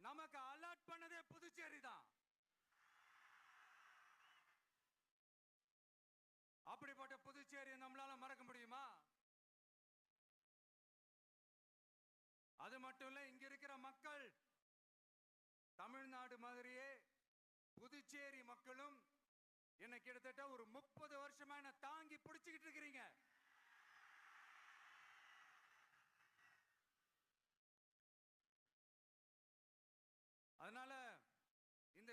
நமக்கு அலர்ட் பண்ணதே புதுச்சேரி தான். அப்படிப்பட்ட புதுச்சேரி நம்மளால மறக்க முடியுமா? அது மட்டும் இல்ல இங்க இருக்கிற மக்கள் தமிழ்நாடு மாதிரியே புதுச்சேரி மக்களும் என்ன கிட்டத்தட்ட ஒரு முப்பது வருஷம் என்ன தாங்கி பிடிச்சுக்கிட்டு இருக்கிறீங்க அதனால இந்த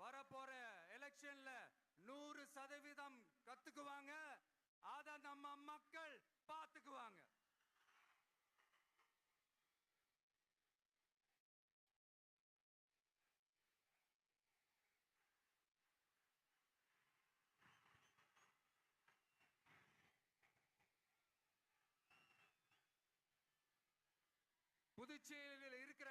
வரப்போற எலெக்ஷன்ல நூறு சதவீதம் கத்துக்குவாங்க. அத நம்ம மக்கள் பார்த்துக்குவாங்க புதுச்சேரியில் இருக்கிற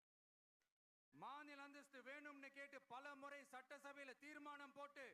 அந்தஸ்து வேணும்னு கேட்டு பல முறை சட்டசபையில தீர்மானம் போட்டு